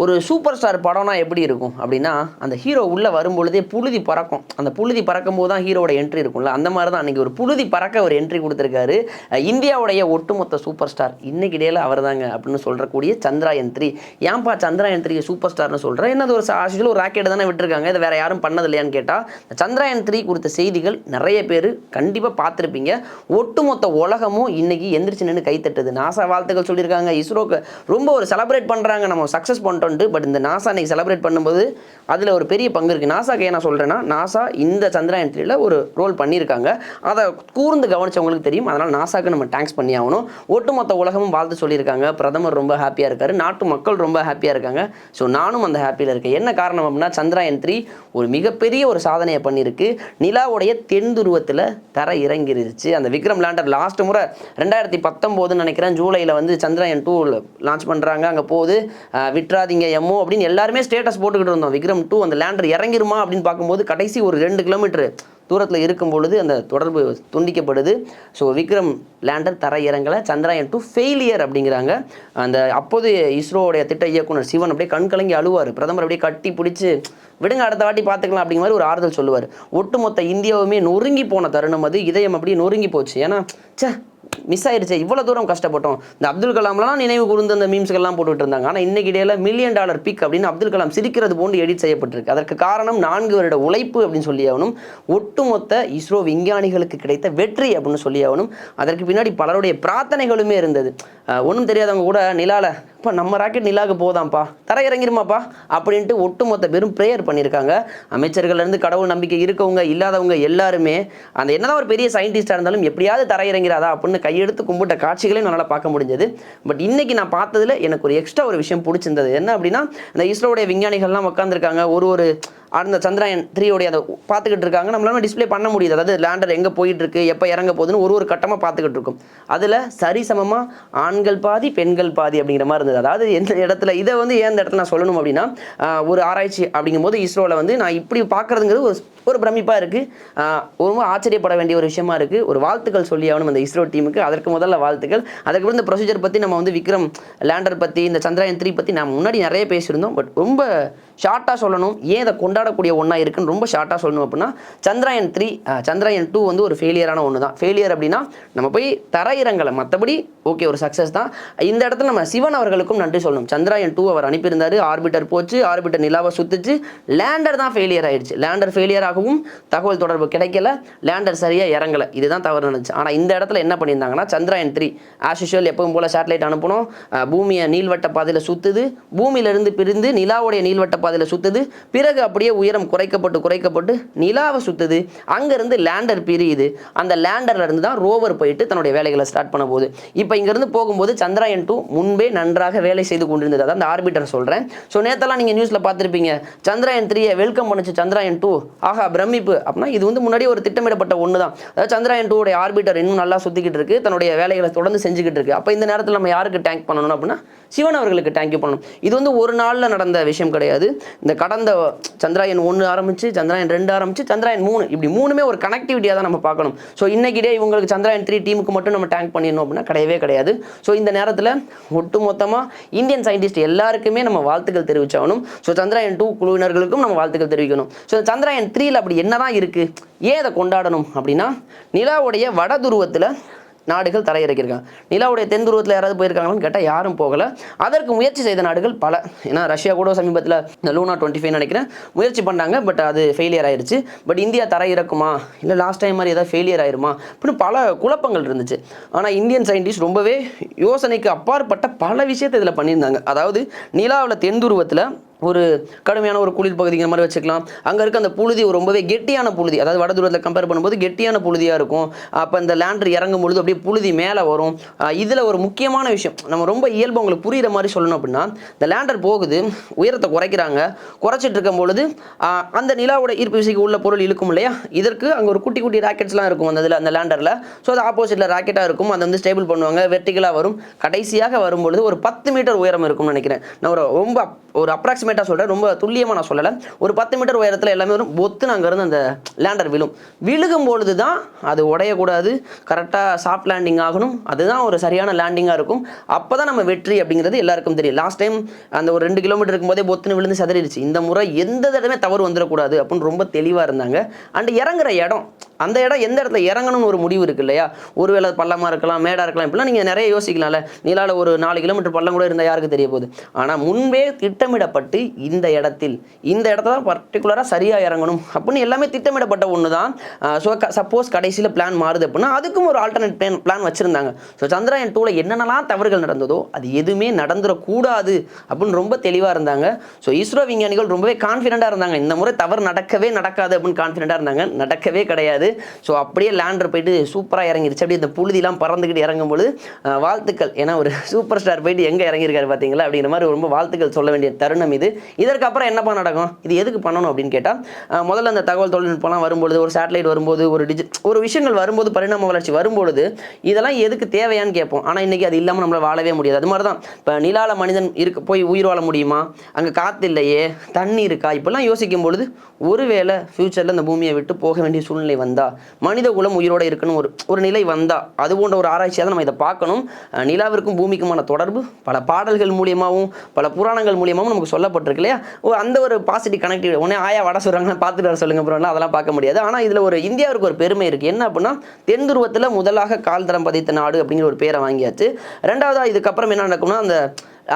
ஒரு super star படம்னா எப்படி இருக்கும்? அப்படின்னா அந்த ஹீரோ உள்ளே வரும்பொழுதே புழுதி பறக்கும். அந்த புழுதி பறக்கும் போது தான் ஹீரோட என்ட்ரி இருக்கும்ல? அந்த மாதிரி தான் அன்றைக்கி ஒரு புழுதி பறக்க ஒரு என்ட்ரி கொடுத்துருக்காரு. இந்தியாவுடைய ஒட்டுமொத்த சூப்பர் ஸ்டார் இன்னைக்கு இடையில அவர் தாங்க அப்படின்னு சொல்கிறக்கூடிய சந்திராயன் த்ரீ ஏன்பா சந்திராயன் த்ரீ சூப்பர் ஸ்டார்னு சொல்கிறேன் என்னது ஒரு ஆக்சுவலி ஒரு ராக்கெட் தானே விட்டுருக்காங்க? இதை வேறு யாரும் பண்ணது இல்லையான்னு கேட்டால் சந்திராயன் த்ரீ கொடுத்த செய்திகள் நிறைய பேர் கண்டிப்பாக பார்த்துருப்பீங்க. ஒட்டுமொத்த உலகமும் இன்றைக்கி எந்திரிச்சு நின்று கைத்தட்டுது. நாசா வாழ்த்துக்கள் சொல்லியிருக்காங்க. இஸ்ரோக்கு ரொம்ப ஒரு செலப்ரேட் பண்ணுறாங்க நம்ம சக்ஸஸ் பண்ணிட்டோன்ட்டு பட் இந்த நாசா அன்றைக்கி செலிப்ரேட் பண்ணும்போது அதில் ஒரு பெரிய பங்கு இருக்குது நாசாக்கு ஏன் நான் சொல்கிறேன்னா நாசா இந்த சந்திராயன் த்ரீல ஒரு ரோல் பண்ணியிருக்காங்க. அதை கூர்ந்து கவனிச்சவங்களுக்கு தெரியும். அதனால் நாசாக்கு நம்ம தேங்க்ஸ் பண்ணி ஆகணும். ஒட்டுமொத்த உலகமும் வாழ்த்து சொல்லியிருக்காங்க. பிரதமர் ரொம்ப ஹாப்பியாக இருக்காரு. நாட்டு மக்கள் ரொம்ப ஹாப்பியாக இருக்காங்க. ஸோ நானும் அந்த ஹாப்பியில் இருக்கேன். என்ன காரணம் அப்படின்னா சந்திராயன் த்ரீ ஒரு மிகப்பெரிய ஒரு சாதனையை பண்ணியிருக்கு. நிலாவுடைய தென் துருவத்தில் தர இறங்கிருச்சு. அந்த விக்ரம் லேண்டர் லாஸ்ட் முறை ரெண்டாயிரத்தி பத்தொம்போதுன்னு நினைக்கிறேன் ஜூலையில் வந்து சந்திராயன் டூ லான்ச் பண்ணுறாங்க அங்கே போகுது. விட்ராதி விட்றாதீங்க எம்மோ அப்படின்னு எல்லாருமே ஸ்டேட்டஸ் போட்டுக்கிட்டு இருந்தோம். விக்ரம் டூ அந்த லேண்டர் இறங்கிருமா அப்படின்னு பார்க்கும்போது கடைசி ஒரு ரெண்டு கிலோமீட்டர் தூரத்தில் இருக்கும் பொழுது அந்த தொடர்பு துண்டிக்கப்படுது. ஸோ விக்ரம் லேண்டர் தர இறங்கலை. சந்திராயன் டூ ஃபெயிலியர் அப்படிங்கிறாங்க. அந்த அப்போது இஸ்ரோவுடைய திட்ட இயக்குனர் சிவன் அப்படியே கண் கலங்கி அழுவார். பிரதமர் அப்படியே கட்டி பிடிச்சி விடுங்க அடுத்த வாட்டி பார்த்துக்கலாம் அப்படிங்கிற மாதிரி ஒரு ஆறுதல் சொல்லுவார். ஒட்டுமொத்த இந்தியாவுமே நொறுங்கி போன தருணம் அது. இதயம் அப்படியே நொறுங்கி போச்சு. ஏன்னா ச்சே மிஸ் ஆயிடுச்சு இவ்வளோ தூரம் கஷ்டப்பட்டோம். இந்த அப்துல் கலாம்லாம் நினைவு கூர்ந்து அந்த மீம்ஸ்கள்லாம் போட்டுட்டு இருந்தாங்க. ஆனால் இன்னைக்கு இடையில மில்லியன் டாலர் பிக் அப்படின்னு அப்துல் கலாம் சிரிக்கிறது போன்று எடிட் செய்யப்பட்டிருக்கு. அதற்கு காரணம் நான்கு வருட உழைப்பு அப்படின்னு சொல்லி ஆகணும். ஒட்டுமொத்த இஸ்ரோ விஞ்ஞானிகளுக்கு கிடைத்த வெற்றி அப்படின்னு சொல்லி ஆகணும். அதற்கு பின்னாடி பலருடைய பிரார்த்தனைகளுமே இருந்தது. ஒன்றும் தெரியாதவங்க கூட நிலால இப்போ நம்ம ராக்கெட் நிலாவுக்கு போதாம்ப்பா. தர இறங்கிருமாப்பா அப்படின்ட்டு ஒட்டுமொத்த பேரும் ப்ரேயர் பண்ணியிருக்காங்க அமைச்சர்கள்லேருந்து கடவுள் நம்பிக்கை இருக்கவங்க இல்லாதவங்க எல்லாருமே. அந்த என்னதான் ஒரு பெரிய சயின்டிஸ்டாக இருந்தாலும் எப்படியாவது தர இறங்கிறாதா அப்படின்னு கையெடுத்து கும்பிட்ட காட்சிகளையும் என்னால் பார்க்க முடிஞ்சது. பட் இன்றைக்கி நான் பார்த்ததில் எனக்கு ஒரு எக்ஸ்ட்ரா ஒரு விஷயம் பிடிச்சிருந்தது. என்ன அப்படின்னா இந்த இஸ்ரோடைய விஞ்ஞானிகள்லாம் உட்காந்துருக்காங்க ஒரு ஒரு அந்த சந்திராயன் த்ரீயோடைய அதை பார்த்துக்கிட்டு இருக்காங்க. நம்மளால டிஸ்ப்ளே பண்ண முடியுது. அதாவது லேண்டர் எங்கே போயிட்டு இருக்கு எப்போ இறங்க போகுதுன்னு ஒரு ஒரு கட்டமாக பார்த்துக்கிட்டு இருக்கும். அதில் சரிசமமாக ஆண்கள் பாதி பெண்கள் பாதி அப்படிங்கிற மாதிரி இருந்தது. அதாவது எந்த இடத்துல இதை வந்து ஏன் இந்த இடத்துல நான் சொல்லணும் அப்படின்னா ஒரு ஆராய்ச்சி அப்படிங்கும்போது இஸ்ரோவில் வந்து நான் இப்படி பார்க்குறதுங்கிறது ஒரு ஒரு பிரமிப்பாக இருக்குது ரொம்ப ஆச்சரியப்பட வேண்டிய ஒரு விஷயமா இருக்குது ஒரு வாழ்த்துக்கள் சொல்லி ஆகணும் அந்த இஸ்ரோ டீமுக்கு. அதற்கு முதல்ல வாழ்த்துக்கள். அதுக்கப்புறம் இந்த ப்ரொசீஜர் பற்றி நம்ம வந்து விக்ரம் லேண்டர் பற்றி இந்த சந்திராயன் த்ரீ பற்றி நான் முன்னாடி நிறைய பேசியிருந்தோம். பட் ரொம்ப ஷார்ட்டாக சொல்லணும். ஏன் இதை கொண்டாடக்கூடிய ஒன்றா இருக்குன்னு ரொம்ப ஷார்ட்டாக சொல்லணும் அப்படின்னா சந்திராயன் த்ரீ சந்திராயன் டூ வந்து ஒரு ஃபெயிலியரான ஒன்று தான் ஃபெயிலியர் அப்படின்னா நம்ம போய் தரையிறங்கலை மற்றபடி ஓகே ஒரு சக்ஸஸ் தான். இந்த இடத்துல நம்ம சிவன் அவர்களுக்கும் நன்றி சொல்லணும். சந்திராயன் டூ அவர் அனுப்பியிருந்தார். ஆர்பிட்டர் போச்சு. ஆர்பிட்டர் நிலாவை சுற்றுச்சு லேண்டர் தான் ஃபெயிலியர் ஆயிடுச்சு. லேண்டர் ஃபெயிலியர் ஆகவும் தகவல் தொடர்பு கிடைக்கல. லேண்டர் சரியாக இறங்கலை. இதுதான் தவறு நடந்துச்சு. ஆனால் இந்த இடத்துல என்ன பண்ணியிருந்தாங்கன்னா சந்திராயன் த்ரீ ஆஸ் யூஷுவல் எப்பவும் போல் சேட்டலைட் அனுப்பணும். பூமியை நீள்வட்ட பாதையில் சுற்றுது பூமியிலிருந்து பிரிந்து நிலாவுடைய நீள்வட்ட பாதையில் சுற்றுது பிறகு அப்படியே உயரம் குறைக்கப்பட்டு குறைக்கப்பட்டு நிலாவை சுற்றுது அங்கேருந்து லேண்டர் பிரியுது. அந்த லேண்டர்ல இருந்து தான் ரோவர் போயிட்டு தன்னுடைய வேலைகளை ஸ்டார்ட் பண்ண போகுது. இப்போ இங்கேருந்து போகும்போது சந்திராயன் டூ முன்பே நன்றாக வேலை செய்து கொண்டிருந்தது. அதான் அந்த ஆர்பிட்டர் சொல்கிறேன் ஸோ நேத்தெல்லாம் நீங்கள் நியூஸில் பார்த்துருப்பீங்க. சந்திராயன் த்ரீயை வெல்கம் பண்ணுச்சு சந்திராயன் டூ ஆஹா பிரமிப்பு. அப்படின்னா இது வந்து முன்னாடி ஒரு திட்டமிடப்பட்ட ஒன்று தான் அதாவது சந்திராயன் டூடைய ஆர்பிட்டர் இன்னும் நல்லா சுற்றிக்கிட்டு இருக்கு. தன்னுடைய வேலைகளை தொடர்ந்து செஞ்சுக்கிட்டு இருக்கு. அப்போ இந்த நேரத்தில் நம்ம யாருக்கு டேங்க் பண்ணணும் அப்படின்னா சிவன் அவர்களுக்கு தேங்க்யூ பண்ணணும். இது வந்து ஒரு நாளில் நடந்த விஷயம் கிடையாது. இந்த கடந்த சந்திராயன் ஒன்று ஆரம்பிச்சு சந்திராயன் ரெண்டு ஆரம்பிச்சு சந்திராயன் மூணு. இப்படி மூணுமே ஒரு கனெக்டிவிட்டியாக தான் நம்ம பார்க்கணும். ஸோ இன்னைக்கு டே இவங்களுக்கு சந்திராயன் த்ரீ டீமுக்கு மட்டும் நம்ம டேங்க் பண்ணிடணும் அப்படின்னா கிடையவே கிடையாது. ஸோ இந்த நேரத்தில் ஒட்டுமொத்தமாக இந்தியன் சயின்டிஸ்ட் எல்லாருக்குமே நம்ம வாழ்த்துக்கள் தெரிவிச்சாகணும். ஸோ சந்திராயன் டூ குழுவினர்களுக்கும் நம்ம வாழ்த்துக்கள் தெரிவிக்கணும். ஸோ சந்திராயன் த்ரீல அப்படி என்னதான் இருக்குது ஏன் அதை கொண்டாடணும் அப்படின்னா நிலாவுடைய வட துருவத்தில் நாடுகள் தரையிறக்கியிருக்காங்க. நிலாவுடைய தென் துருவத்தில் யாராவது போயிருக்காங்களான்னு கேட்டால் யாரும் போகலை. அதற்கு முயற்சி செய்த நாடுகள் பல. ஏன்னா ரஷ்யா கூட சமீபத்தில் இந்த லூனா டுவெண்ட்டி ஃபைவ் நினைக்கிறேன் முயற்சி பண்ணாங்க பட் அது ஃபெயிலியர் ஆயிடுச்சு பட் இந்தியா தரையிறக்குமா? இல்லை லாஸ்ட் டைம் மாதிரி ஏதாவது ஃபெயிலியர் ஆயிருமா? அப்படின்னு பல குழப்பங்கள் இருந்துச்சு. ஆனால் இந்தியன் சயின்டிஸ்ட் ரொம்பவே யோசனைக்கு அப்பாற்பட்ட பல விஷயத்தை இதில் பண்ணியிருந்தாங்க. அதாவது நிலாவில் தென் துருவத்தில் ஒரு கடுமையான ஒரு குளிர் பகுதிங்கிற மாதிரி வச்சுக்கலாம். அங்கே இருக்க அந்த புழுதி ரொம்பவே கெட்டியான புழுதி அதாவது வட தூரத்தில் கம்பேர் பண்ணும்போது கெட்டியான புழுதியாக இருக்கும். அப்போ இந்த லேண்டர் இறங்கும் பொழுது அப்படியே புழுதி மேலே வரும். இதில் ஒரு முக்கியமான விஷயம் நம்ம ரொம்ப இயல்பு உங்களுக்கு புரிகிற மாதிரி சொல்லணும் அப்படின்னா இந்த லேண்டர் போகுது உயரத்தை குறைக்கிறாங்க. குறைச்சிட்டு இருக்கும் பொழுது அந்த நிலாவோட ஈர்ப்பு விசைக்கு உள்ள பொருள் இழுக்கும் இல்லையா? இதற்கு அங்கே ஒரு குட்டி குட்டி ராக்கெட்ஸ்லாம் இருக்கும் அந்த இதில் அந்த லேண்டரில் ஸோ அது ஆப்போசிட்டில் ராக்கெட்டாக இருக்கும். அதை வந்து ஸ்டேபிள் பண்ணுவாங்க வெர்டிகலாக வரும். கடைசியாக வரும்பொழுது ஒரு பத்து மீட்டர் உயரம் இருக்கும்னு நினைக்கிறேன். நான் ஒரு ரொம்ப ஒரு அப்ராக்சிமேட் அப்ராக்சிமேட்டாக சொல்கிறேன் ரொம்ப துல்லியமாக நான் சொல்லலை. ஒரு பத்து மீட்டர் உயரத்தில் எல்லாமே வரும். நாங்கள் இருந்து அந்த லேண்டர் விழும். விழுகும் பொழுது தான் அது உடையக்கூடாது. கரெக்டாக சாஃப்ட் லேண்டிங் ஆகணும். அதுதான் ஒரு சரியான லேண்டிங்காக இருக்கும். அப்போ தான் நம்ம வெற்றி அப்படிங்கிறது எல்லாருக்கும் தெரியும். லாஸ்ட் டைம் அந்த ஒரு ரெண்டு கிலோமீட்டர் இருக்கும்போதே பொத்துன்னு விழுந்து செதறிடுச்சு. இந்த முறை எந்த தடவை தவறு வந்துடக்கூடாது அப்படின்னு ரொம்ப தெளிவாக இருந்தாங்க. அண்ட் இறங்குற இடம் அந்த இடம் எந்த இடத்துல இறங்கணும்னு ஒரு முடிவு இருக்கு இல்லையா? ஒருவேளை பள்ளமாக இருக்கலாம் மேடாக இருக்கலாம் இப்படிலாம் நீங்கள் நிறைய யோசிக்கலாம்ல. நீலால ஒரு நாலு கிலோமீட்டர் பள்ளம் கூட இருந்தால் யாருக்கு தெரிய போகுது? ஆனால் முன்பே திட்டமிடப்பட்டு இந்த இடத்தில் இந்த இடத்த தான் பர்டிகுலராக சரியாக இறங்கணும் அப்படின்னு எல்லாமே திட்டமிடப்பட்ட ஒன்று தான் ஸோ சப்போஸ் கடைசியில் பிளான் மாறுது அப்படின்னா அதுக்கும் ஒரு ஆல்டர்னேட் பிளான் பிளான் வச்சுருந்தாங்க. ஸோ சந்திராயன் டூவில் என்னென்னலாம் தவறுகள் நடந்ததோ அது எதுவுமே நடந்துடக்கூடாது அப்படின்னு ரொம்ப தெளிவாக இருந்தாங்க. ஸோ இஸ்ரோ விஞ்ஞானிகள் ரொம்பவே கான்ஃபிடண்ட்டாக இருந்தாங்க. இந்த முறை தவறு நடக்கவே நடக்காது அப்படின்னு கான்ஃபிடண்ட்டாக இருந்தாங்க. நடக்கவே கிடையாது. ஸோ அப்படியே லேண்டர் போயிட்டு சூப்பராக இறங்கிருச்சு. அப்படியே இந்த புழுதிலாம் பறந்துக்கிட்டு இறங்கும்போது வாழ்த்துக்கள். ஏன்னா ஒரு சூப்பர் ஸ்டார் போயிட்டு எங்கே இறங்கியிருக்காரு பார்த்தீங்களா? அப்படிங்கிற மாதிரி ரொம்ப வாழ்த்துக்கள் சொல்ல வேண்டிய தருணம் இது. இதற்கப்புறம் என்னப்பா நடக்கும்? இது எதுக்கு பண்ணணும் அப்படின்னு கேட்டால் முதல்ல அந்த தகவல் தொழில்நுட்பம்லாம் வரும்பொழுது ஒரு சேட்டலைட் வரும்போது ஒரு டிஜி ஒரு விஷயங்கள் வரும்போது பரிணாம வளர்ச்சி வரும்பொழுது இதெல்லாம் எதுக்கு தேவையான்னு கேட்போம். ஆனால் இன்றைக்கி அது இல்லாமல் நம்மளால் வாழவே முடியாது. அது மாதிரி தான் இப்போ நிலால மனிதன் இருக்க போய் உயிர் வாழ முடியுமா? அங்கே காற்று இல்லையே. தண்ணி இருக்கா? இப்படிலாம் யோசிக்கும் பொழுது ஒருவேளை ஃப்யூச்சரில் இந்த பூமியை விட்டு போக வேண்டிய சூழ்நிலை வந்தால் வந்தா மனித குலம் உயிரோட இருக்குன்னு ஒரு ஒரு நிலை வந்தா அது போன்ற ஒரு ஆராய்ச்சியாக தான் நம்ம இதை பார்க்கணும். நிலாவிற்கும் பூமிக்குமான தொடர்பு பல பாடல்கள் மூலியமாகவும் பல புராணங்கள் மூலியமாகவும் நமக்கு சொல்லப்பட்டிருக்கு இல்லையா? அந்த ஒரு பாசிட்டிவ் கனெக்டிவ் உடனே ஆயா வட சொல்கிறாங்க பார்த்துட்டு வர சொல்லுங்க அப்புறம் அதெல்லாம் பார்க்க முடியாது. ஆனால் இதில் ஒரு இந்தியாவிற்கு ஒரு பெருமை இருக்குது என்ன அப்படின்னா தென் துருவத்தில் முதலாக கால் தரம் பதித்த நாடு அப்படிங்கிற ஒரு பேரை வாங்கியாச்சு. ரெண்டாவதாக இதுக்கப்புறம் என்ன நடக்கும்னா அந்த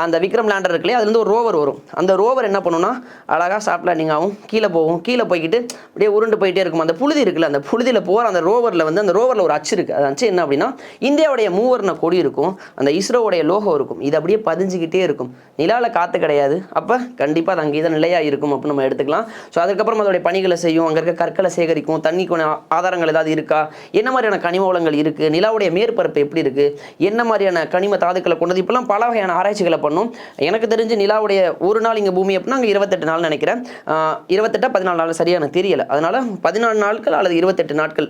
அந்த விக்ரம் லேண்டர் இருக்குல்லையே அதுலேருந்து ஒரு ரோவர் வரும். அந்த ரோவர் என்ன பண்ணுன்னா அழகாக சாஃப்ட் லேண்டிங் ஆகும் கீழே போகும். கீழே போய்கிட்டு அப்படியே உருண்டு போயிட்டே இருக்கும். அந்த புழுதி இருக்குல்ல அந்த புழுதியில் போகிற அந்த ரோவரில் வந்து அந்த ரோவரில் ஒரு அச்சு இருக்குது அது அச்சு என்ன அப்படின்னா இந்தியாவுடைய மூவர்ண கொடி இருக்கும். அந்த இஸ்ரோவுடைய லோகோ இருக்கும். இது அப்படியே பதிஞ்சுக்கிட்டே இருக்கும். நிலாவில் காற்று கிடையாது. அப்போ கண்டிப்பாக அது அங்கே தான் நிலையாக இருக்கும் அப்படின்னு நம்ம எடுத்துக்கலாம். ஸோ அதுக்கப்புறம் அதோடைய பணிகளை செய்யும். அங்கே இருக்க கற்களை சேகரிக்கும். தண்ணிக்கான ஆதாரங்கள் ஏதாவது இருக்கா? என்ன மாதிரியான கனிம வளங்கள் இருக்குது நிலாவுடைய மேற்பரப்பு எப்படி இருக்குது என்ன மாதிரியான கனிம தாதுக்களை கொண்டது? இப்பெல்லாம் பல வகையான ஆராய்ச்சிகளை பண்ணும். எனக்கு தெரிஞ்சு நிலாவுடைய ஒரு நாள் இங்கே பூமி அப்படின்னா அங்கே இருபத்தெட்டு நாள் நினைக்கிறேன். இருபத்தெட்டா பதினாலு நாள் சரியான எனக்கு அதனால் பதினாலு நாட்கள் அல்லது இருபத்தெட்டு நாட்கள்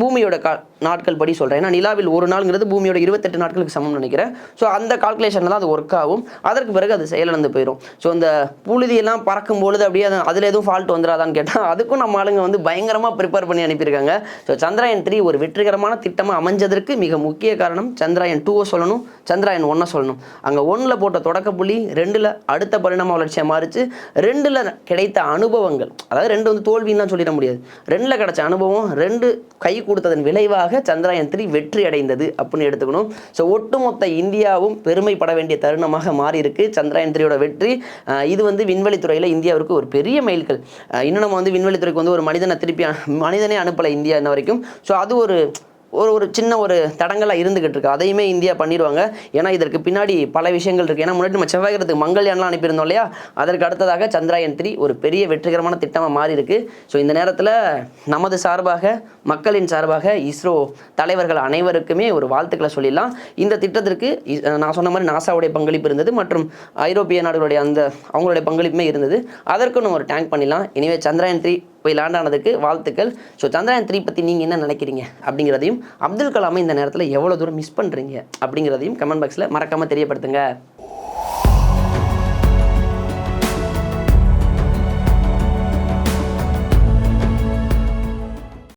பூமியோட கா நாட்கள் படி சொல்கிறேன் ஏன்னா நிலாவில் ஒரு நாளுங்கிறது பூமியோட இருபத்தெட்டு நாட்களுக்கு சமம் நினைக்கிறேன். ஸோ அந்த கால்குலேஷனில் தான் அது ஒர்க் ஆகும். அதற்கு பிறகு அது செயலிழந்து போயிடும் ஸோ அந்த புழுதியெல்லாம் பறக்கும் பொழுது அப்படியே அதில் எதுவும் ஃபால்ட் வந்துடாதான்னு கேட்டால் அதுக்கும் நம்ம ஆளுங்க வந்து பயங்கரமாக ப்ரிப்பேர் பண்ணி அனுப்பியிருக்காங்க. ஸோ சந்திராயன் த்ரீ ஒரு வெற்றிகரமான திட்டமாக அமைஞ்சதற்கு மிக முக்கிய காரணம் சந்திராயன் டூவை சொல்லணும் சந்திராயன் ஒன்றை சொல்லணும். அங்கே ஒன்றில் போட்ட தொடக்க புள்ளி ரெண்டில் அடுத்த பரிணாம வளர்ச்சியாக மாறிச்சு. ரெண்டில் கிடைத்த அனுபவங்கள் அதாவது ரெண்டு வந்து தோல்வின்லாம் சொல்லிட முடியாது. ரெண்டில் கிடைச்ச அனுபவம் ரெண்டு கை கொடுத்ததன் விளைவாக சந்திராயன் த்ரீ வெற்றி அடைந்தது அப்படின்னு எடுத்துக்கணும். ஸோ ஒட்டுமொத்த இந்தியாவும் பெருமைப்பட வேண்டிய தருணமாக மாறி இருக்கு சந்திராயன் த்ரீயோட வெற்றி. இது வந்து விண்வெளித்துறையில் இந்தியாவிற்கு ஒரு பெரிய மைல்கல். இன்னும் நம்ம வந்து விண்வெளித்துறைக்கு வந்து ஒரு மனிதனை திருப்பி மனிதனே அனுப்பலை இந்தியா இன்ன வரைக்கும். ஸோ அது ஒரு ஒரு ஒரு சின்ன ஒரு தடங்களாக இருந்துகிட்டு இருக்கு. அதையுமே இந்தியா பண்ணிடுவாங்க. ஏன்னா இதற்கு பின்னாடி பல விஷயங்கள் இருக்குது ஏன்னா முன்னாடி நம்ம செவ்வாய் கிரகத்துக்கு மங்கள்யான்லாம் அனுப்பியிருந்தோம் இல்லையா? அதற்கு அடுத்ததாக சந்திராயன் த்ரீ ஒரு பெரிய வெற்றிகரமான திட்டமாக மாறி இருக்கு. ஸோ இந்த நேரத்தில் நமது சார்பாக மக்களின் சார்பாக இஸ்ரோ தலைவர்கள் அனைவருக்குமே ஒரு வாழ்த்துக்களை சொல்லிடலாம். இந்த திட்டத்திற்கு நான் சொன்ன மாதிரி நாசாவுடைய பங்களிப்பு இருந்தது மற்றும் ஐரோப்பிய நாடுகளுடைய அந்த அவங்களுடைய பங்களிப்புமே இருந்தது. அதற்கும் நம்ம ஒரு டேங்க் பண்ணிடலாம். இனிவே சந்திராயன் த்ரீ போய் லேண்ட் ஆனதுக்கு வாழ்த்துக்கள். ஸோ சந்திராயன் த்ரீ பற்றி நீங்கள் என்ன நினைக்கிறீங்க? அப்படிங்கிறதையும் அப்துல் கலாமை இந்த நேரத்தில் எவ்வளோ தூரம் மிஸ் பண்ணுறீங்க அப்படிங்கிறதையும் கமெண்ட் பாக்ஸில் மறக்காமல் தெரியப்படுத்துங்க.